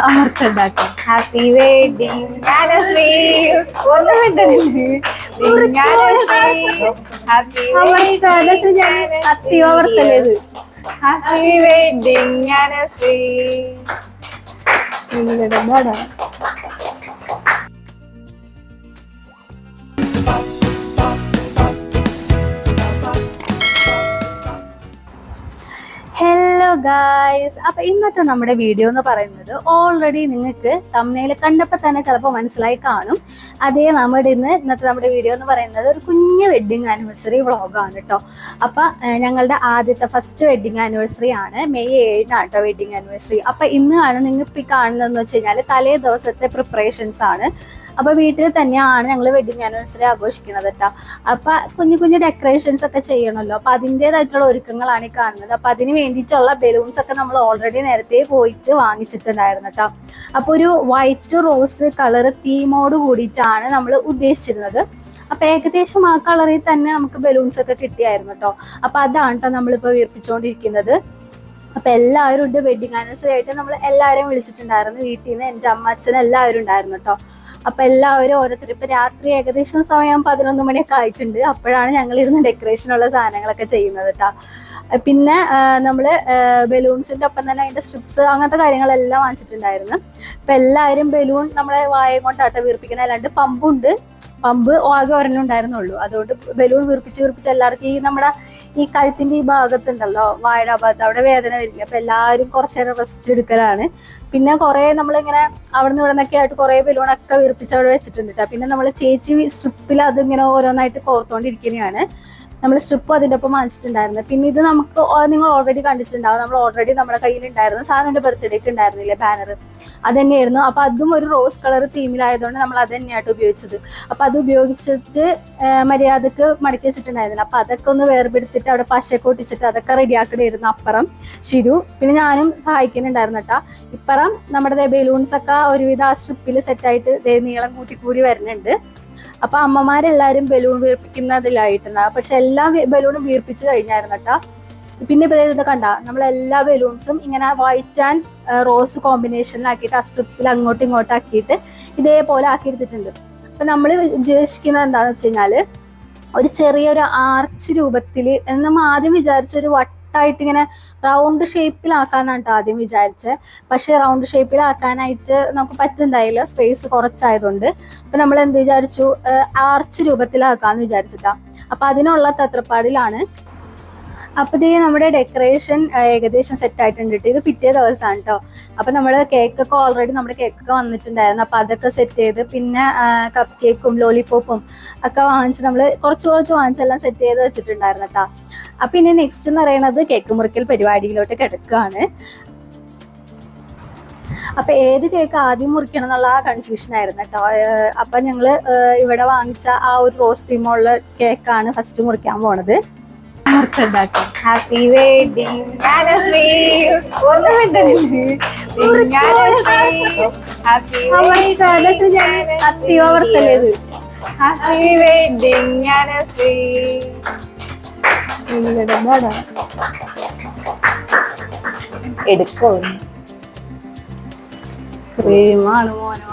അമർത്തുണ്ടാക്കാം happy wedding ഒന്നും happy അത്തി അമർത്തല്ലേ ഇത് ഹാപ്പി വെഡിങ് ഗായ്സ് അപ്പൊ ഇന്നത്തെ നമ്മുടെ വീഡിയോ എന്ന് പറയുന്നത് ഓൾറെഡി നിങ്ങൾക്ക് തമ്മനയിൽ കണ്ടപ്പോൾ തന്നെ ചിലപ്പോൾ മനസ്സിലായി കാണും. അതേ നമ്മുടെ ഇന്ന് ഇന്നത്തെ നമ്മുടെ വീഡിയോ എന്ന് പറയുന്നത് ഒരു കുഞ്ഞ് വെഡിങ് ആനിവേഴ്സറി വ്ളോഗാണ് കേട്ടോ അപ്പൊ ഞങ്ങളുടെ ആദ്യത്തെ ഫസ്റ്റ് വെഡിങ് ആനിവേഴ്സറി ആണ്. മെയ് ഏഴിനാണ് കേട്ടോ വെഡിങ് ആനിവേഴ്സറി അപ്പൊ ഇന്ന് ആണ് നിങ്ങൾ ഇപ്പൊ കാണുന്നതെന്ന് വെച്ച് കഴിഞ്ഞാൽ തലേ ദിവസത്തെ പ്രിപ്പറേഷൻസ് ആണ്. അപ്പൊ വീട്ടിൽ തന്നെയാണ് ഞങ്ങൾ വെഡിങ് ആനിവേഴ്സറി ആഘോഷിക്കുന്നത് കേട്ടോ അപ്പൊ കുഞ്ഞു കുഞ്ഞു ഡെക്കറേഷൻസ് ഒക്കെ ചെയ്യണമല്ലോ അപ്പൊ അതിന്റെതായിട്ടുള്ള ഒരുക്കങ്ങളാണ് ഈ കാണുന്നത്. അപ്പൊ അതിന് വേണ്ടിയിട്ടുള്ള ബലൂൺസ് ഒക്കെ നമ്മൾ ഓൾറെഡി നേരത്തെ പോയിട്ട് വാങ്ങിച്ചിട്ടുണ്ടായിരുന്നു കേട്ടോ അപ്പൊ ഒരു വൈറ്റ് റോസ് കളർ തീമോട് കൂടിയിട്ടാണ് നമ്മൾ ഉദ്ദേശിച്ചിരുന്നത്. അപ്പൊ ഏകദേശം ആ കളറിൽ തന്നെ നമുക്ക് ബലൂൺസ് ഒക്കെ കിട്ടിയായിരുന്നു കേട്ടോ അപ്പൊ അതാണ് കേട്ടോ നമ്മളിപ്പോ വീർപ്പിച്ചുകൊണ്ടിരിക്കുന്നത് അപ്പൊ എല്ലാവരും ഉണ്ട്. വെഡിങ് ആനിവേഴ്സറി ആയിട്ട് നമ്മൾ എല്ലാവരെയും വിളിച്ചിട്ടുണ്ടായിരുന്നു. വീട്ടിൽ നിന്ന് എന്റെ അമ്മ അച്ഛൻ എല്ലാവരും ഉണ്ടായിരുന്നു കേട്ടോ അപ്പൊ എല്ലാവരും ഓരോരുത്തർ ഇപ്പൊ രാത്രി ഏകദേശം സമയം പതിനൊന്ന് മണിയൊക്കെ ആയിട്ടുണ്ട്. അപ്പോഴാണ് ഞങ്ങൾ ഇരുന്ന് ഡെക്കറേഷനുള്ള സാധനങ്ങളൊക്കെ ചെയ്യുന്നത് കേട്ടോ പിന്നെ നമ്മൾ നമ്മൾ ബലൂൺസിന്റെ ഒപ്പം തന്നെ അതിന്റെ സ്ട്രിപ്സ് അങ്ങനത്തെ കാര്യങ്ങളെല്ലാം വാങ്ങിച്ചിട്ടുണ്ടായിരുന്നു. അപ്പൊ എല്ലാവരും ബലൂൺ നമ്മളെ വായ കൊണ്ടാട്ടോ വീർപ്പിക്കുന്നത് അല്ലാണ്ട് പമ്പുണ്ട്. പമ്പ് ആകെ ഒരെണ്ണം ഉണ്ടായിരുന്നുള്ളൂ. അതുകൊണ്ട് ബലൂൺ വീർപ്പിച്ച് വീർപ്പിച്ച് എല്ലാവർക്കും ഈ നമ്മുടെ ഈ കഴുത്തിന്റെ ഈ ഭാഗത്തുണ്ടല്ലോ വായുടെ ഭാഗത്ത് അവിടെ വേദന വരില്ല. അപ്പൊ എല്ലാവരും കുറച്ചേരം റെസ്റ്റ് എടുക്കലാണ്. പിന്നെ കുറെ നമ്മളിങ്ങനെ അവിടെ നിന്ന് ഇവിടെ ആയിട്ട് കുറെ ബലൂണൊക്കെ വീർപ്പിച്ച് അവിടെ വെച്ചിട്ടുണ്ട് ട്ടോ. പിന്നെ നമ്മൾ ചേച്ചി സ്ട്രിപ്പിൽ അതിങ്ങനെ ഓരോന്നായിട്ട് കോർത്തോണ്ടിരിക്കുന്നതാണ് നമ്മൾ സ്ട്രിപ്പ് അതിന്റെ ഒപ്പം വാങ്ങിച്ചിട്ടുണ്ടായിരുന്നു. പിന്നെ ഇത് നമുക്ക് നിങ്ങൾ ഓൾറെഡി കണ്ടിട്ടുണ്ടാവും. നമ്മൾ ഓൾറെഡി നമ്മുടെ കയ്യിലുണ്ടായിരുന്നു. സാറിന്റെ ബർത്ത്ഡേക്ക് ഉണ്ടായിരുന്നില്ലേ ബാനർ അത് തന്നെയായിരുന്നു അപ്പൊ അതും ഒരു റോസ് കളർ തീമിലായതുകൊണ്ട് നമ്മൾ അത് തന്നെയായിട്ട് ഉപയോഗിച്ചത്. അപ്പൊ അത് ഉപയോഗിച്ചിട്ട് മര്യാദയ്ക്ക് മടക്കി വെച്ചിട്ടുണ്ടായിരുന്നില്ല. അപ്പൊ അതൊക്കെ ഒന്ന് വേർപെടുത്തിട്ട് അവിടെ പശയൊക്കെ ഒട്ടിച്ചിട്ട് അതൊക്കെ റെഡിയാക്കണമായിരുന്നു അപ്പുറം ശിരു പിന്നെ ഞാനും സഹായിക്കുന്നുണ്ടായിരുന്നു കേട്ടോ. ഇപ്പുറം നമ്മുടെ ബലൂൺസ് ഒക്കെ ഒരുവിധ ആ സ്ട്രിപ്പിൽ സെറ്റായിട്ട് നീളം കൂട്ടി കൂടി വരുന്നുണ്ട്. അപ്പൊ അമ്മമാരെല്ലാരും ബലൂൺ വീർപ്പിക്കുന്നതിലായിട്ടുണ്ട്. പക്ഷെ എല്ലാ ബലൂണും വീർപ്പിച്ച് കഴിഞ്ഞായിരുന്നു കേട്ടോ. പിന്നെ ഇപ്പൊ ദേ ഇത് കണ്ട നമ്മൾ എല്ലാ ബലൂൺസും ഇങ്ങനെ വൈറ്റ് ആൻഡ് റോസ് കോമ്പിനേഷനിലാക്കിയിട്ട് ആ സ്ട്രിപ്പിൽ അങ്ങോട്ടും ഇങ്ങോട്ടും ആക്കിയിട്ട് ഇതേപോലെ ആക്കി എടുത്തിട്ടുണ്ട് അപ്പൊ നമ്മൾ ഉദ്ദേശിക്കുന്നത് എന്താണെന്ന് വെച്ച് കഴിഞ്ഞാൽ ഒരു ചെറിയൊരു ആർച്ച് രൂപത്തിൽ നമ്മൾ ആദ്യം വിചാരിച്ച ഒരു വട്ടായിട്ട് ഇങ്ങനെ റൗണ്ട് ഷേപ്പിലാക്കാന്നാണ് ആദ്യം വിചാരിച്ചത് പക്ഷേ റൗണ്ട് ഷേപ്പിലാക്കാനായിട്ട് നമുക്ക് പറ്റുന്നുണ്ടായില്ല. സ്പേസ് കുറച്ചായതുകൊണ്ട്. അപ്പം നമ്മൾ എന്ത് വിചാരിച്ചു? ആർച്ച് രൂപത്തിലാക്കാന്ന് വിചാരിച്ചിട്ടാണ് അപ്പം അതിനുള്ള തത്രപ്പാടിലാണ് അപ്പൊ ഇതേ നമ്മുടെ ഡെക്കറേഷൻ ഏകദേശം സെറ്റ് ആയിട്ടുണ്ട് കേട്ടോ. ഇത് പിറ്റേ ദിവസമാണ് കേട്ടോ അപ്പൊ നമ്മൾ കേക്കൊക്കെ ഓൾറെഡി നമ്മുടെ കേക്കൊക്കെ വന്നിട്ടുണ്ടായിരുന്നു. അപ്പൊ അതൊക്കെ സെറ്റ് ചെയ്ത് പിന്നെ കപ്പ് കേക്കും ലോലിപോപ്പും ഒക്കെ വാങ്ങിച്ച് നമ്മൾ കുറച്ച് കുറച്ച് വാങ്ങിച്ചെല്ലാം സെറ്റ് ചെയ്ത് വെച്ചിട്ടുണ്ടായിരുന്നു കേട്ടോ അപ്പൊ ഇനി നെക്സ്റ്റ് എന്ന് പറയുന്നത് കേക്ക് മുറിക്കൽ പരിപാടിയിലോട്ട് കിടക്കുകയാണ് അപ്പൊ ഏത് കേക്ക് ആദ്യം മുറിക്കണം എന്നുള്ള ആ കൺഫ്യൂഷൻ ആയിരുന്നു കേട്ടോ അപ്പൊ ഞങ്ങൾ ഇവിടെ വാങ്ങിച്ച ആ ഒരു റോസ് തീമുള്ള കേക്കാണ് ഫസ്റ്റ് മുറിക്കാൻ പോണത്. മുറിച്ചുണ്ടാക്കാം ഹാപ്പി വെഡിങ് അത്തി ഓർത്തല്ലേ ഇത്? ഹാപ്പി വെഡിങ് എടുക്കോ? ക്രീമാണ് മോനെ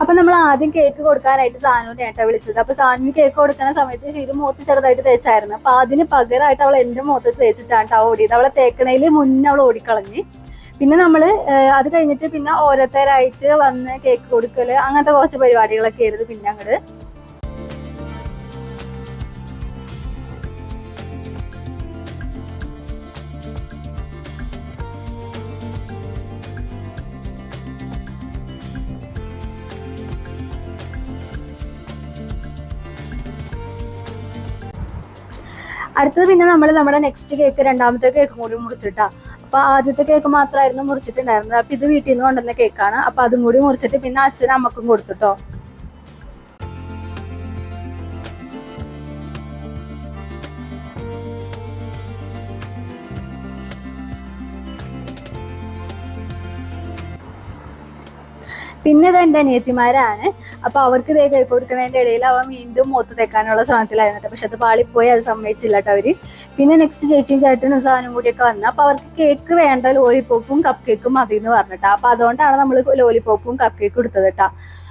അപ്പൊ നമ്മൾ ആദ്യം കേക്ക് കൊടുക്കാനായിട്ട് സാനുവിനെ ഏട്ടാ വിളിച്ചത്. അപ്പൊ സാനുവിന് കേക്ക് കൊടുക്കുന്ന സമയത്ത് ശരി മുഖത്ത് ചെറുതായിട്ട് തേച്ചായിരുന്നു. അപ്പൊ അതിന് പകരമായിട്ട് അവൾ എന്റെ മുഖത്ത് തേച്ചിട്ടാണ് ട്ടോ ഓടിയത്. അവളെ തേക്കണേൽ മുന്നേ അവൾ ഓടിക്കളഞ്ഞ്. പിന്നെ നമ്മൾ അത് കഴിഞ്ഞിട്ട് പിന്നെ ഓരോരുത്തരായിട്ട് വന്ന് കേക്ക് കൊടുക്കൽ അങ്ങനത്തെ കുറച്ച് പരിപാടികളൊക്കെ ആയിരുന്നു പിന്നെ അങ്ങോട്ട് അടുത്തത് പിന്നെ നമ്മൾ നമ്മുടെ നെക്സ്റ്റ് കേക്ക് രണ്ടാമത്തെ കേക്ക് കൂടി മുറിച്ചിട്ടാ. അപ്പൊ ആദ്യത്തെ കേക്ക് മാത്രമായിരുന്നു മുറിച്ചിട്ടുണ്ടായിരുന്നത്. അപ്പൊ ഇത് വീട്ടിൽ നിന്ന് കൊണ്ടുവന്ന കേക്കാണ് അപ്പൊ അതും കൂടി മുറിച്ചിട്ട് പിന്നെ അച്ഛനും അമ്മക്കും കൊടുത്തുട്ടോ പിന്നെ ഇത് എന്റെ അനിയത്തിമാരാണ്. അപ്പൊ അവർക്ക് ഇതേ കേക്ക് കൊടുക്കുന്നതിന്റെ ഇടയിൽ അവൻ വീണ്ടും മൂത്ത് തേക്കാനുള്ള ശ്രമത്തിലായിരുന്നു. പക്ഷെ അത് പാളിപ്പോയി അത് സമ്മതിച്ചില്ല കേട്ടോ അവർ. പിന്നെ നെക്സ്റ്റ് ചേച്ചിയും ചേട്ടനും സാധനം കൂടിയൊക്കെ വന്നു അപ്പൊ അവർക്ക് കേക്ക് വേണ്ട ലോലിപ്പോപ്പും കപ്പ് കേക്കും മതി എന്ന് പറഞ്ഞിട്ടാ അപ്പൊ അതുകൊണ്ടാണ് നമ്മൾ ലോലിപ്പോപ്പും കപ്പ് കേക്കും എടുത്തത് കേട്ടോ.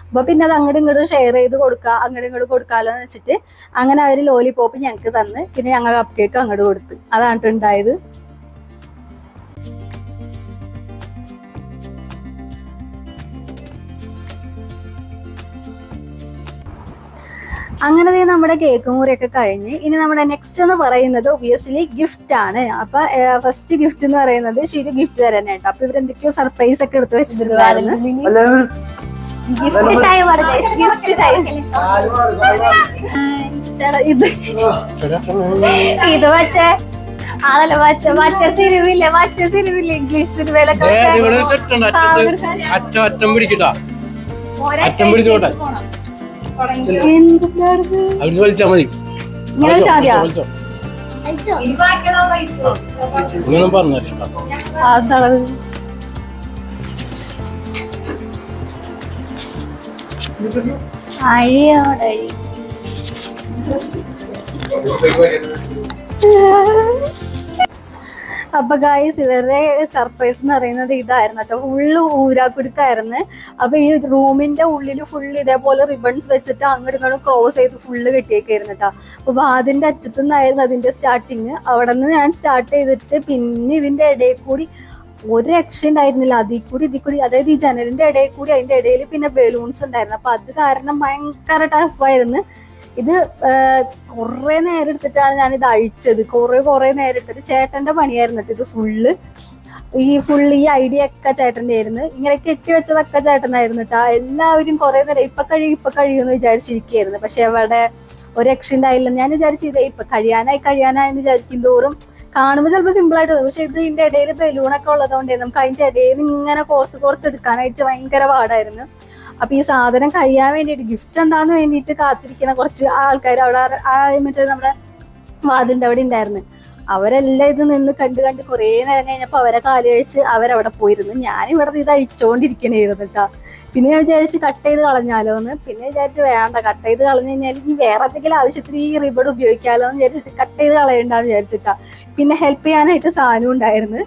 അപ്പൊ പിന്നെ അത് അങ്ങോട്ടും ഇങ്ങോട്ടും ഷെയർ ചെയ്ത് കൊടുക്കുക അങ്ങോട്ടും ഇങ്ങോട്ടും കൊടുക്കാമല്ലോ എന്ന് വെച്ചിട്ട് അങ്ങനെ അവർ ലോലിപോപ്പ് ഞങ്ങൾക്ക് തന്ന്. പിന്നെ ഞങ്ങൾ കപ്പ് കേക്ക് അങ്ങോട്ട് കൊടുത്ത്. അതാണ് ഉണ്ടായത്. അങ്ങനെ ദേ നമ്മുടെ കേക്ക് മുറിയൊക്കെ കഴിഞ്ഞ് ഇനി നമ്മുടെ നെക്സ്റ്റ് എന്ന് പറയുന്നത് ഒബിയസ്ലി ഗിഫ്റ്റ് ആണ്. അപ്പൊ ഫസ്റ്റ് ഗിഫ്റ്റ് എന്ന് പറയുന്നത് ശരി ഗിഫ്റ്റ് തരാനായിട്ട് അപ്പൊ ഇവരെന്തൊക്കെയോ സർപ്രൈസ് ഒക്കെ എടുത്ത് വെച്ചിട്ടുണ്ടായിരുന്നു ഗിഫ്റ്റ് ടൈം ആണ് ഗിഫ്റ്റ് ടൈം ഇത് ഇത് മറ്റേ അതല്ല മറ്റേ മറ്റേ സിനിമയില്ലേ മറ്റേ സിനിമയില്ലേ ഇംഗ്ലീഷ് സിനിമയിലൊക്കെ അറ്റം അറ്റം പിടിക്കട്ടാ. അറ്റം പിടിച്ചോട്ടെ. അവർ വലിച്ചാ മതി. ഇങ്ങനെ പറഞ്ഞല്ലേ അഴിയോടഴി അപ്പൊ ഗായ്സ് ഇവരുടെ സർപ്രൈസ് എന്ന് പറയുന്നത് ഇതായിരുന്നു കേട്ടോ. ഫുള്ള് ഊരാക്കുടുക്കായിരുന്നു അപ്പൊ ഈ റൂമിന്റെ ഉള്ളിൽ ഫുള്ള് ഇതേപോലെ റിബൺസ് വെച്ചിട്ട് അങ്ങോട്ടും ഇങ്ങോട്ടും ക്രോസ് ചെയ്ത് ഫുള്ള് കെട്ടിയേക്കായിരുന്നു കേട്ടോ. അപ്പൊ അതിന്റെ അറ്റത്തു നിന്നായിരുന്നു അതിന്റെ സ്റ്റാർട്ടിങ് അവിടെ നിന്ന് ഞാൻ സ്റ്റാർട്ട് ചെയ്തിട്ട് പിന്നെ ഇതിന്റെ ഇടയിൽ കൂടി ഒരു രക്ഷ ഉണ്ടായിരുന്നില്ല. അതിൽ കൂടി ഇതിൽ കൂടി അതായത് ഈ ജനലിന്റെ ഇടയിൽ കൂടി അതിന്റെ ഇടയിൽ പിന്നെ ബലൂൺസ് ഉണ്ടായിരുന്നു. അപ്പൊ അത് കാരണം ഭയങ്കര ടഫായിരുന്നു ഇത് കുറെ നേരം എടുത്തിട്ടാണ് ഞാൻ ഇത് അഴിച്ചത്. കുറെ കുറെ നേരം എടുത്തിട്ട് ചേട്ടന്റെ പണിയായിരുന്നു ഇത് ഫുള്ള് ഈ ഫുള്ള് ഈ ഐഡിയ ഒക്കെ ചേട്ടന്റെ ആയിരുന്നു. ഇങ്ങനെ കെട്ടി വെച്ചതൊക്കെ ചേട്ടനായിരുന്നു കേട്ടോ. എല്ലാവരും കുറെ നേരം ഇപ്പൊ കഴിയും ഇപ്പൊ കഴിയുമെന്ന് വിചാരിച്ചിരിക്കുകയായിരുന്നു. പക്ഷെ അവിടെ ഒരു രക്ഷ ഉണ്ടായില്ല ഞാൻ വിചാരിച്ചത് ഇപ്പൊ കഴിയാനായി കഴിയാനായി എന്ന് വിചാരിക്കും തോറും കാണുമ്പോൾ ചിലപ്പോൾ സിമ്പിൾ ആയിട്ട് തോന്നും. പക്ഷെ ഇത് ഇതിന്റെ ഇടയിൽ ബലൂണൊക്കെ ഉള്ളതുകൊണ്ട് നമുക്ക് അതിന്റെ ഇടയിൽ ഇങ്ങനെ കോർത്ത് കോർത്ത് എടുക്കാനായിട്ട് ഭയങ്കര പാടായിരുന്നു. അപ്പൊ ഈ സാധനം കഴിയാൻ വേണ്ടിയിട്ട് ഗിഫ്റ്റ് എന്താന്ന് വേണ്ടിയിട്ട് കാത്തിരിക്കുന്ന കുറച്ച് ആൾക്കാർ അവിടെ മറ്റേ നമ്മുടെ വാതിലിന്റെ അവിടെ ഉണ്ടായിരുന്നു. അവരെല്ലാം ഇത് നിന്ന് കണ്ട് കണ്ട് കുറേ നേരം കഴിഞ്ഞപ്പോൾ അവരെ കാൽ കഴിച്ച് അവരവിടെ പോയിരുന്നു. ഞാൻ ഇവിടെ ഇത് അഴിച്ചുകൊണ്ടിരിക്കണായിരുന്നു കേട്ടോ. പിന്നെ ഞാൻ വിചാരിച്ച് കട്ട് ചെയ്ത് കളഞ്ഞാലോ എന്ന് പിന്നെ വിചാരിച്ച് വേണ്ട കട്ട് ചെയ്ത് കളഞ്ഞു കഴിഞ്ഞാൽ ഇനി വേറെ എന്തെങ്കിലും ആവശ്യത്തിന് ഈ റിബൺ ഉപയോഗിക്കാലോ എന്ന് വിചാരിച്ചിട്ട് കട്ട് ചെയ്ത് കളയണ്ടെന്ന് വിചാരിച്ചിട്ടാ. പിന്നെ ഹെൽപ്പ് ചെയ്യാനായിട്ട് സാധനം ഉണ്ടായിരുന്നു.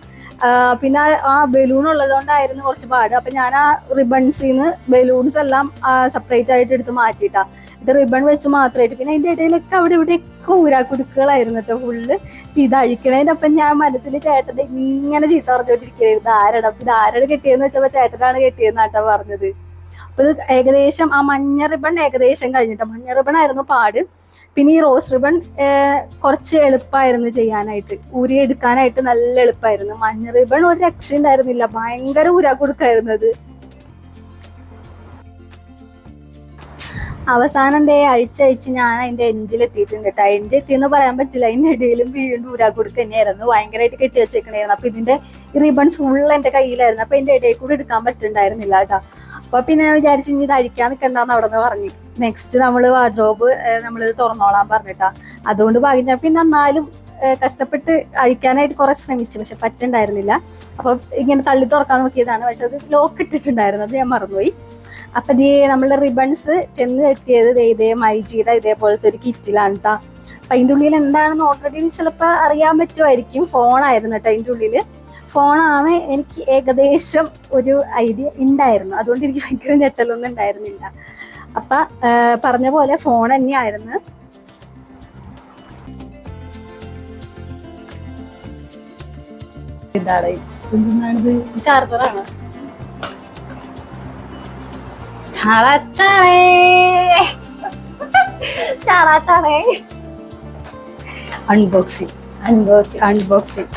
പിന്നെ ആ- ബലൂൺ ഉള്ളതുകൊണ്ടായിരുന്നു കുറച്ച് പാട്. അപ്പൊ ഞാൻ ആ റിബൺസിൽ നിന്ന് ബലൂൺസ് എല്ലാം സെപ്പറേറ്റ് ആയിട്ട് എടുത്ത് മാറ്റിയിട്ടാ. ഇത് റിബൺ വെച്ച് മാത്രമായിട്ട്. പിന്നെ അതിന്റെ ഇടയിലൊക്കെ അവിടെ ഇവിടെയൊക്കെ ഊരാക്കുടുക്കുകളായിരുന്നു കേട്ടോ ഫുള്ള് ഇത് അഴിക്കണതിന്റെ ഒപ്പം ഞാൻ മനസ്സിൽ ചേട്ടന്റെ ഇങ്ങനെ ചീത്ത പറഞ്ഞുകൊണ്ടിരിക്കുകയായിരുന്നു. ആരാണ് അപ്പൊ ഇത് ആരാണ് കെട്ടിയെന്ന് വെച്ചപ്പോൾ ചേട്ടനാണ് കെട്ടിയെന്നാട്ടാ പറഞ്ഞത്. അപ്പൊ ഏകദേശം ആ മഞ്ഞ റിബൺ ഏകദേശം കഴിഞ്ഞിട്ടോ. മഞ്ഞ റിബൺ ആയിരുന്നു പാട്. പിന്നെ ഈ റോസ് റിബൺ കുറച്ച് എളുപ്പമായിരുന്നു ചെയ്യാനായിട്ട്. ഊരി എടുക്കാനായിട്ട് നല്ല എളുപ്പമായിരുന്നു മഞ്ഞ റിബൺ ഒരു രക്ഷ ഉണ്ടായിരുന്നില്ല. ഭയങ്കര ഊരാ കൊടുക്കായിരുന്നത് അവസാനം ദേ അഴിച്ച് അഴിച്ച് ഞാൻ അതിന്റെ എൻജിൽ എത്തിയിട്ടുണ്ട് കേട്ടോ. എന്റെ എത്തിയെന്ന് പറയാൻ പറ്റില്ല. അതിന്റെ ഇടയിലും വീണ്ടും ഊരാ കൊടുക്കുക തന്നെയായിരുന്നു. ഭയങ്കരമായിട്ട് കെട്ടി വെച്ചേക്കണായിരുന്നു അപ്പൊ ഇതിന്റെ റിബൺസ് ഫുൾ എന്റെ കയ്യിലായിരുന്നു. അപ്പൊ എന്റെ ഇടയിൽ കൂടെ എടുക്കാൻ പറ്റുന്നുണ്ടായിരുന്നില്ല കേട്ടോ. അപ്പൊ പിന്നെ വിചാരിച്ചു ഇനി ഇത് അഴിക്കാൻ നിൽക്കണ്ടെന്ന് അവിടെ നിന്ന് പറഞ്ഞു. നെക്സ്റ്റ് നമ്മൾ വാർഡ്രോബ് നമ്മൾ തുറന്നോളാൻ പറഞ്ഞിട്ടാ. അതുകൊണ്ട് ഭാഗ്യം പിന്നെ എന്നാലും കഷ്ടപ്പെട്ട് അഴിക്കാനായിട്ട് കുറെ ശ്രമിച്ചു. പക്ഷെ പറ്റണ്ടായിരുന്നില്ല. അപ്പൊ ഇങ്ങനെ തള്ളി തുറക്കാൻ നോക്കിയതാണ്. പക്ഷെ അത് ലോക്ക് ഇട്ടിട്ടുണ്ടായിരുന്നു. അത് ഞാൻ മറന്നുപോയി. അപ്പൊ ദേ നമ്മളുടെ റിബൺസ് ചെന്ന് എത്തിയത് ഇതേ മൈജിയുടെ ഇതേപോലത്തെ ഒരു കിറ്റിലാണ് കേട്ടോ അപ്പൊ അതിന്റെ ഉള്ളിൽ എന്താണെന്ന് ഓൾറെഡി ചിലപ്പോൾ അറിയാൻ പറ്റുമായിരിക്കും. ഫോണായിരുന്നു കേട്ടോ അതിന്റെ ഉള്ളിൽ. ഫോണാണ് എനിക്ക് ഏകദേശം ഒരു ഐഡിയ ഉണ്ടായിരുന്നു അതുകൊണ്ട് എനിക്ക് ഭയങ്കര ഞെട്ടലൊന്നും ഉണ്ടായിരുന്നില്ല അപ്പൊ പറഞ്ഞ പോലെ ഫോൺ തന്നെയായിരുന്നു. ചാർജറാണ്. Unboxing unboxing unboxing unboxing unboxing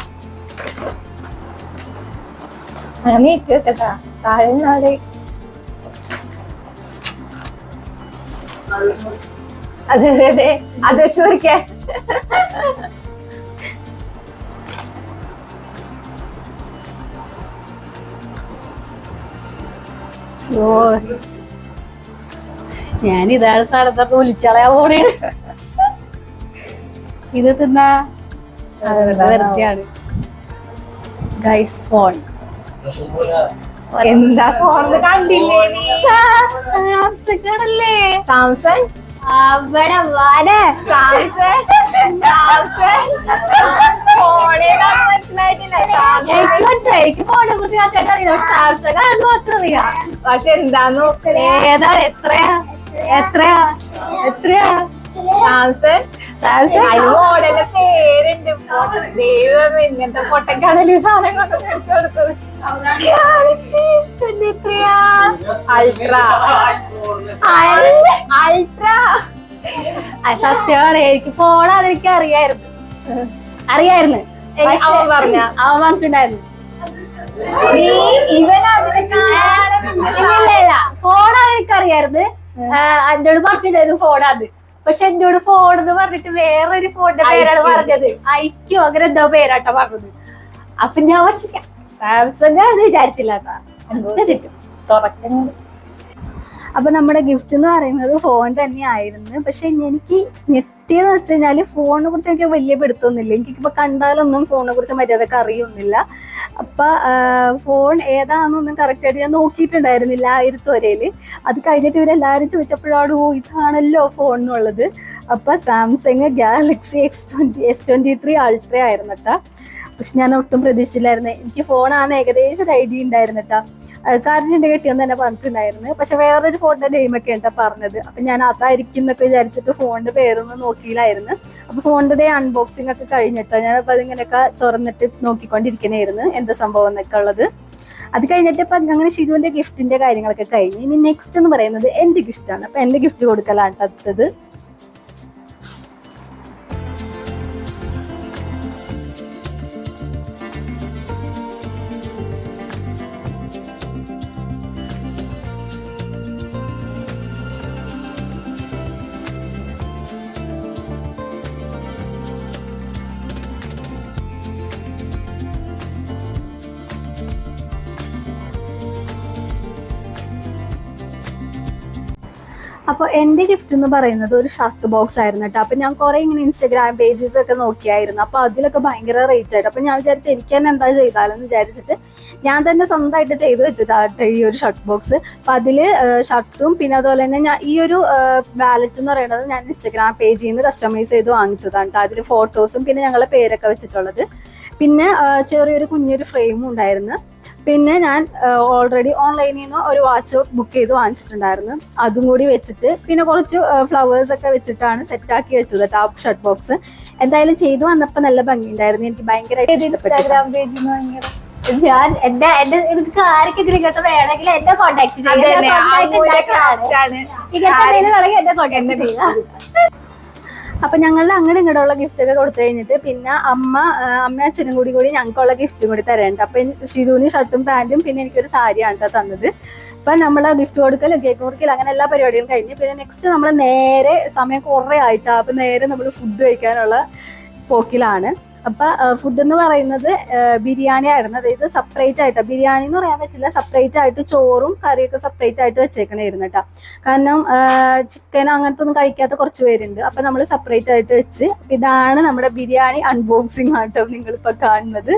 അങ്ങനെ കേട്ടാ താഴെ നാളെ. അതെ അതെ അതെ. അത് വെച്ച് ഓ. ഞാൻ ഇതാണ് സ്ഥലത്തൊക്കെ വിളിച്ചളയാ പോണേ ഇത് തിന്നാ. വെറുതെയാണ്. Guys phone. എന്താ ഫോണിന്ന് കണ്ടില്ലേ നീ? സാംസങ് ആണല്ലേ സാംസങ് അവിടെ വാടേ സാംസങ് സാംസങ് ഫോണേ മനസ്സിലായിട്ടില്ല. എനിക്ക് ഫോണെ കുറിച്ച് കറക്റ്റ് അറിയില്ല സാംസങ് ആണെന്ന് മാത്രം അറിയാം. പക്ഷെ എന്താന്ന് ഏതാ എത്രയാ? എത്രയാ? എത്രയാ? സാംസങ് സാംസങ് അതിന് മോഡൽ പേരുണ്ട്. ദൈവം ഇങ്ങനത്തെ പൊട്ടക്കടലി സാധനം കൊണ്ട് വെച്ചു കൊടുത്തത്? ഗാലക്സി എത്രയാ അൾട്രാ അൾട്രാ സത്യം പറയാ എനിക്ക് ഫോൺ അതെനിക്ക് അറിയായിരുന്നു. അറിയായിരുന്നു. അവൻ പറഞ്ഞ? അവൻ പറഞ്ഞിട്ടുണ്ടായിരുന്നു. നീ ഇവൻ ഫോൺ എന്നോട് പറഞ്ഞിട്ടുണ്ടായിരുന്നു ഫോൺ അത്. പക്ഷെ എന്നോട് ഫോൺ എന്ന് പറഞ്ഞിട്ട് വേറൊരു ഫോണിന്റെ പേരാണ് പറഞ്ഞത്. ഐക്യോ അങ്ങനെ എന്തോ പേരാട്ടോ പറഞ്ഞത്. അപ്പൊ ഞാൻ പക്ഷെ സാംസങ് അത് വിചാരിച്ചില്ല തുറക്കുന്നത് അപ്പൊ നമ്മുടെ ഗിഫ്റ്റ് എന്ന് പറയുന്നത് ഫോൺ തന്നെയായിരുന്നു. പക്ഷെ എനിക്ക് ഞെട്ടിയെന്ന് വെച്ച് കഴിഞ്ഞാൽ ഫോണിനെ കുറിച്ച് എനിക്ക് വലിയ പിടുത്തൊന്നുമില്ല. എനിക്കിപ്പോ കണ്ടാലൊന്നും ഫോണിനെ കുറിച്ച് മര്യാദയ്ക്ക് അറിയൊന്നുമില്ല. അപ്പൊ ഫോൺ ഏതാണെന്നൊന്നും കറക്റ്റ് ആയിട്ട് ഞാൻ നോക്കിയിട്ടുണ്ടായിരുന്നില്ല ആയിരത്തി ഇരുത്തുവരയിൽ അത് കഴിഞ്ഞിട്ട് ഇവരെല്ലാവരും ചോദിച്ചപ്പോഴാണ് ഓ ഇതാണല്ലോ ഫോൺ എന്നുള്ളത് അപ്പൊ Samsung Galaxy X twenty S twenty three ultra ആയിരുന്നു കേട്ടോ പക്ഷെ ഞാൻ ഒട്ടും പ്രതീക്ഷിച്ചില്ലായിരുന്നു. എനിക്ക് ഫോണാണ് ഏകദേശം ഒരു ഐഡിയ ഉണ്ടായിരുന്നു കേട്ടോ കാരണം എന്റെ കെട്ടിയെന്ന് തന്നെ പറഞ്ഞിട്ടുണ്ടായിരുന്നു. പക്ഷെ വേറൊരു ഫോണിന്റെ നെയിം ഒക്കെ ഉണ്ടോ പറഞ്ഞത്. അപ്പൊ ഞാൻ അതായിരിക്കും എന്നൊക്കെ വിചാരിച്ചിട്ട് ഫോണിന്റെ പേരൊന്നും നോക്കിയില്ലായിരുന്നു. അപ്പൊ ഫോണിന്റെ അൺബോക്സിംഗ് ഒക്കെ കഴിഞ്ഞിട്ടോ അപ്പൊ അതിങ്ങനെയൊക്കെ തുറന്നിട്ട് നോക്കിക്കൊണ്ടിരിക്കണായിരുന്നു. എന്താ സംഭവം എന്നൊക്കെ ഉള്ളത്. അത് കഴിഞ്ഞിട്ട് ഇപ്പൊ അങ്ങനെ ശിരുവിന്റെ ഗിഫ്റ്റിന്റെ കാര്യങ്ങളൊക്കെ കഴിഞ്ഞ്. ഇനി നെക്സ്റ്റ് എന്ന് പറയുന്നത് എന്റെ ഗിഫ്റ്റാണ് അപ്പൊ എന്റെ ഗിഫ്റ്റ് കൊടുക്കലാണ് അടുത്തത്. അപ്പോൾ എന്റെ ഗിഫ്റ്റ് എന്ന് പറയുന്നത് ഒരു ഷർട്ട് ബോക്സ് ആയിരുന്നു കേട്ടോ. അപ്പൊ ഞാൻ കുറേ ഇങ്ങനെ ഇൻസ്റ്റാഗ്രാം പേജസ് ഒക്കെ നോക്കിയായിരുന്നു. അപ്പോൾ അതിലൊക്കെ ഭയങ്കര റേറ്റ് ആയിട്ട് അപ്പോൾ ഞാൻ വിചാരിച്ചു എനിക്ക് തന്നെ എന്താ ചെയ്താലെന്ന് വിചാരിച്ചിട്ട് ഞാൻ തന്നെ സ്വന്തമായിട്ട് ചെയ്ത് വെച്ചിട്ടാട്ടെ ഈ ഒരു ഷർട്ട് ബോക്സ് അപ്പോൾ അതിൽ ഷർട്ടും പിന്നെ അതുപോലെ തന്നെ ഞാൻ ഈ ഒരു വാലറ്റ് എന്ന് പറയുന്നത് ഞാൻ ഇൻസ്റ്റാഗ്രാം പേജിൽ നിന്ന് കസ്റ്റമൈസ് ചെയ്ത് വാങ്ങിച്ചതാണ് കേട്ടോ. അതിൽ ഫോട്ടോസും പിന്നെ ഞങ്ങളുടെ പേരൊക്കെ വെച്ചിട്ടുള്ളത്. പിന്നെ ചെറിയൊരു കുഞ്ഞൊരു ഫ്രെയിമും ഉണ്ടായിരുന്നു. പിന്നെ ഞാൻ ഓൾറെഡി ഓൺലൈനിൽ നിന്ന് ഒരു വാച്ച് ബുക്ക് ചെയ്ത് വാങ്ങിച്ചിട്ടുണ്ടായിരുന്നു. അതും കൂടി വെച്ചിട്ട് പിന്നെ കുറച്ച് ഫ്ലവേഴ്സ് ഒക്കെ വെച്ചിട്ടാണ് സെറ്റാക്കി വെച്ചത് ടോപ്പ് ഷർട്ട് ബോക്സ് എന്തായാലും ചെയ്തു വന്നപ്പോൾ നല്ല ഭംഗിയുണ്ടായിരുന്നു. എനിക്ക് ഭയങ്കരമായിട്ട് ഇഷ്ടപ്പെട്ടു. ഞാൻ എന്റെ എന്റെ എനിക്ക് ആർക്കെങ്കിലും കേട്ടോ വേണമെങ്കിൽ എന്നെ കോണ്ടാക്ട് ചെയ്യാം. എന്നെ കോണ്ടാക്ട് ചെയ്യാം. അപ്പൊ ഞങ്ങളുടെ അങ്ങോട്ട് ഇങ്ങോട്ടുള്ള ഗിഫ്റ്റ് ഒക്കെ കൊടുത്തു കഴിഞ്ഞിട്ട് പിന്നെ അമ്മ അമ്മ അച്ഛനും കൂടി കൂടി ഞങ്ങൾക്കുള്ള ഗിഫ്റ്റും കൂടി തരേണ്ട അപ്പൊ ഷിരൂന് ഷർട്ടും പാന്റും പിന്നെ എനിക്കൊരു സാരിയാണ് കേട്ടോ തന്നത്. അപ്പൊ നമ്മൾ ഗിഫ്റ്റ് കൊടുക്കൽ കേക്ക് മുറിക്കൽ അങ്ങനെ എല്ലാ പരിപാടികളും കഴിഞ്ഞ് പിന്നെ നെക്സ്റ്റ് നമ്മൾ നേരെ സമയം കുറേ ആയിട്ടാ. അപ്പൊ നേരെ നമ്മൾ ഫുഡ് കഴിക്കാനുള്ള പോക്കിലാണ്. അപ്പൊ ഫുഡ് എന്ന് പറയുന്നത് ബിരിയാണി ആയിരുന്നു അതായത് സെപ്പറേറ്റ് ആയിട്ട് ബിരിയാണി എന്ന് പറയാൻ പറ്റില്ല സെപ്പറേറ്റ് ആയിട്ട് ചോറും കറിയൊക്കെ സെപ്പറേറ്റ് ആയിട്ട് വെച്ചേക്കണായിരുന്നു കേട്ടോ കാരണം ചിക്കൻ അങ്ങനത്തെ ഒന്നും കഴിക്കാത്ത കുറച്ച് പേരുണ്ട്. അപ്പൊ നമ്മൾ സെപ്പറേറ്റ് ആയിട്ട് വെച്ച് ഇതാണ് നമ്മുടെ ബിരിയാണി അൺബോക്സിംഗ് ആട്ടോ നിങ്ങളിപ്പോ കാണുന്നത്.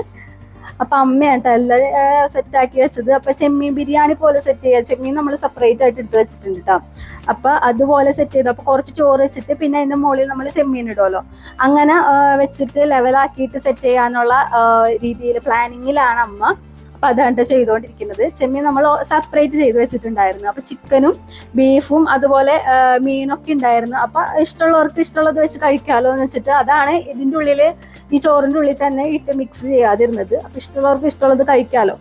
അപ്പൊ അമ്മയാട്ടോ എല്ലാം സെറ്റ് ആക്കി വെച്ചത്. അപ്പൊ ചെമ്മീൻ ബിരിയാണി പോലെ സെറ്റ് ചെയ്യുക ചെമ്മീൻ നമ്മൾ സെപ്പറേറ്റ് ആയിട്ട് ഇട്ട് വെച്ചിട്ടുണ്ട് കേട്ടോ അപ്പൊ അതുപോലെ സെറ്റ് ചെയ്തു. അപ്പൊ കുറച്ച് ചോറ് വെച്ചിട്ട് പിന്നെ അതിന്റെ മുകളിൽ നമ്മൾ ചെമ്മീൻ ഇടുമല്ലോ അങ്ങനെ വെച്ചിട്ട് ലെവലാക്കിയിട്ട് സെറ്റ് ചെയ്യാനുള്ള രീതിയിൽ പ്ലാനിങ്ങിലാണ് അമ്മ അപ്പൊ അതാണ് ചെയ്തുകൊണ്ടിരിക്കുന്നത് ചെമ്മീൻ നമ്മൾ സെപ്പറേറ്റ് ചെയ്ത് വെച്ചിട്ടുണ്ടായിരുന്നു. അപ്പൊ ചിക്കനും ബീഫും അതുപോലെ മീനൊക്കെ ഉണ്ടായിരുന്നു. അപ്പൊ ഇഷ്ടമുള്ളവർക്ക് ഇഷ്ടമുള്ളത് വെച്ച് കഴിക്കാമല്ലോ എന്ന് വെച്ചിട്ട് അതാണ് ഇതിന്റെ ഉള്ളിൽ ഈ ചോറിന്റെ ഉള്ളിൽ തന്നെ ഇട്ട് മിക്സ് ചെയ്യാതിരുന്നത്. അപ്പൊ ഇഷ്ടമുള്ളവർക്ക് ഇഷ്ടമുള്ളത് കഴിക്കാമല്ലോ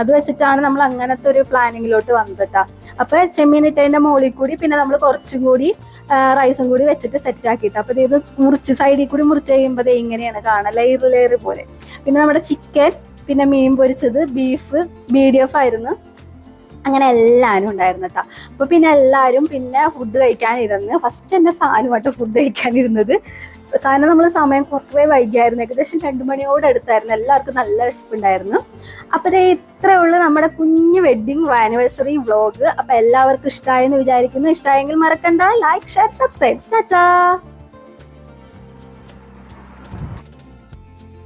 അത് വെച്ചിട്ടാണ് നമ്മൾ അങ്ങനത്തെ ഒരു പ്ലാനിങ്ങിലോട്ട് വന്നത് കേട്ടോ അപ്പൊ ചെമ്മീൻ ഇട്ടതിന്റെ മുകളിൽ കൂടി പിന്നെ നമ്മൾ കുറച്ചും കൂടി റൈസും കൂടി വെച്ചിട്ട് സെറ്റ് ആക്കിയിട്ട്. അപ്പൊ ഇത് മുറിച്ച് സൈഡിൽ കൂടി മുറിച്ച് കഴിയുമ്പോൾ ഇങ്ങനെയാണ് കാണാൻ ലെയർ ലെയർ പോലെ. പിന്നെ നമ്മുടെ ചിക്കൻ പിന്നെ മീൻ പൊരിച്ചത് ബീഫ് ബി ഡി എഫ് ആയിരുന്നു. അങ്ങനെ എല്ലാവരും ഉണ്ടായിരുന്നു കേട്ടോ അപ്പൊ പിന്നെ എല്ലാവരും പിന്നെ ഫുഡ് കഴിക്കാനിരുന്ന്. ഫസ്റ്റ് എന്റെ സാധനമായിട്ട് ഫുഡ് കഴിക്കാനിരുന്നത് കാരണം നമ്മൾ സമയം കുറേ വൈകിയായിരുന്നു. ഏകദേശം രണ്ടു മണിയോട് അടുത്തായിരുന്നു. എല്ലാവർക്കും നല്ല വിശപ്പുണ്ടായിരുന്നു. അപ്പൊ ഇതേ ഇത്രേ ഉള്ളൂ നമ്മുടെ കുഞ്ഞു വെഡിങ് ആനിവേഴ്സറി വ്ളോഗ് അപ്പൊ എല്ലാവർക്കും ഇഷ്ടമായെന്ന് വിചാരിക്കുന്നു. ഇഷ്ടമായെങ്കിൽ മറക്കണ്ട. Like share subscribe Tata